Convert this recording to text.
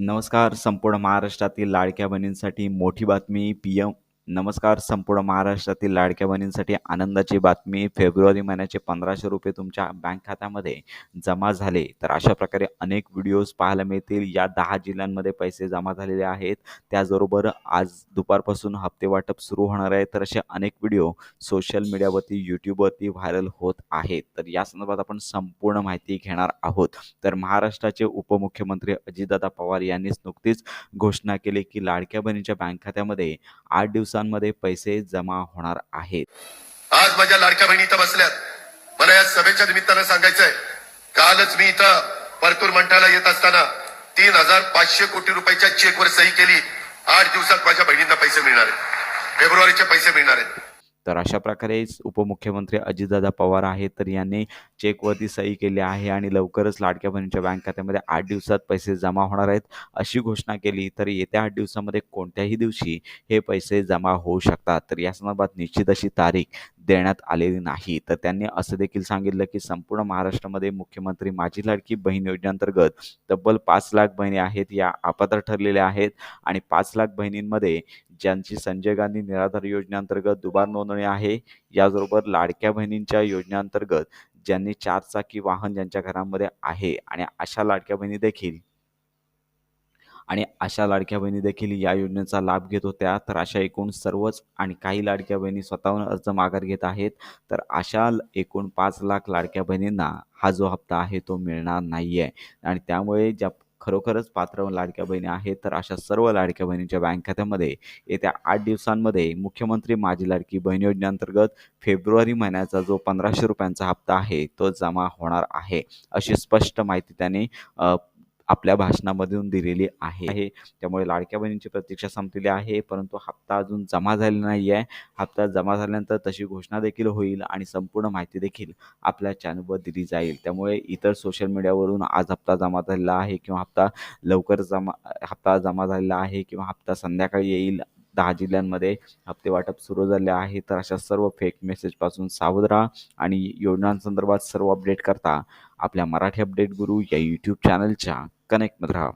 नमस्कार. संपूर्ण महाराष्ट्रातील लाडक्या बहिणींसाठी मोठी बातमी पी एम नमस्कार. संपूर्ण महाराष्ट्रातील लाडक्या बहिणींसाठी आनंदाची बातमी. फेब्रुवारी महिन्याचे पंधराशे रुपये तुमच्या बँक खात्यामध्ये जमा झाले. तर अशा प्रकारे अनेक व्हिडिओज पाहायला मिळतील. या दहा जिल्ह्यांमध्ये पैसे जमा झालेले आहेत. त्याचबरोबर आज दुपारपासून हप्ते वाटप सुरू होणार आहे. तर असे अनेक व्हिडिओ सोशल मीडियावरती यूट्यूबवरती व्हायरल होत आहेत. तर या संदर्भात आपण संपूर्ण माहिती घेणार आहोत. तर महाराष्ट्राचे उपमुख्यमंत्री अजितदादा पवार यांनीच नुकतीच घोषणा केली की लाडक्या बहिणीच्या बँक खात्यामध्ये आठ दिवसांमध्ये पैसे जमा होणार आहेत. आज माझ्या लाडक्या बहिणी इथं बसल्यात. मला या सभेच्या निमित्तानं सांगायचंय कालच मी इथं परतूर मंठाला येत असताना तीन हजार पाचशे कोटी रुपयाच्या चेकवर सही केली. आठ दिवसात माझ्या बहिणींना पैसे मिळणार आहेत. फेब्रुवारीचे पैसे मिळणार आहेत. तर अशा प्रकारे उपमुख्यमंत्री अजितदादा पवार आहेत तर यांनी चेकवरती सही केली आहे आणि लवकरच लाडक्या बहिणीच्या बँक खात्यामध्ये आठ दिवसात पैसे जमा होणार आहेत अशी घोषणा केली. तर येत्या आठ दिवसामध्ये कोणत्याही दिवशी हे पैसे जमा होऊ शकतात. तर या संदर्भात निश्चित अशी तारीख देण्यात आलेली नाही. तर त्यांनी असं देखील सांगितलं की संपूर्ण महाराष्ट्रामध्ये मुख्यमंत्री माझी लाडकी बहीण योजनेअंतर्गत तब्बल पाच लाख बहिणी आहेत या अपात्र ठरलेल्या आहेत. आणि पाच लाख बहिणींमध्ये ज्यांची संजय गांधी निराधार योजनेअंतर्गत दुबार नोंदणी आहे याचबरोबर लाडक्या बहिणींच्या योजनेअंतर्गत ज्यांनी चारचाकी वाहन ज्यांच्या घरामध्ये आहे आणि अशा लाडक्या बहिणी देखील आणि अशा लाडक्या बहिणी देखील या योजनेचा लाभ घेत होत्या. तर अशा एकूण सर्वच आणि काही लाडक्या बहिणी स्वतःहून अर्ज माघार घेत आहेत. तर अशा एकूण पाच लाख लाडक्या बहिणींना हा जो हप्ता आहे तो मिळणार नाही आहे आणि त्यामुळे ज्या खरोखरच पात्र लाडक्या बहिणी आहेत तर अशा सर्व लाडक्या बहिणींच्या बँक खात्यामध्ये येत्या आठ दिवसांमध्ये मुख्यमंत्री माझी लाडकी बहीण योजनेअंतर्गत फेब्रुवारी महिन्याचा जो पंधराशे रुपयांचा हप्ता आहे तो जमा होणार आहे. अशी स्पष्ट माहिती त्यांनी आपल्या भाषणामधून दिलेली आहे. त्यामुळे लाडक्या बहिणींची प्रतीक्षा संपलेली आहे. परंतु हप्ता अजून जमा झालेला नाही आहे हप्ता जमा झाल्यानंतर तशी घोषणा देखील होईल आणि संपूर्ण माहिती देखील आपल्या चॅनलवर दिली जाईल. त्यामुळे इतर सोशल मीडियावरून आज हप्ता जमा झालेला आहे किंवा हप्ता लवकर जमा हप्ता जमा झालेला आहे किंवा हप्ता संध्याकाळी येईल दहा जिल्ह्यांमध्ये हप्ते वाटप सुरू झाले आहे. तर अशा सर्व फेक मेसेजपासून सावध राहा आणि योजनांसंदर्भात सर्व अपडेट करता. आपल्या मराठी अपडेट गुरु या यूट्यूब चॅनलच्या कनेक्टमध्ये राहा.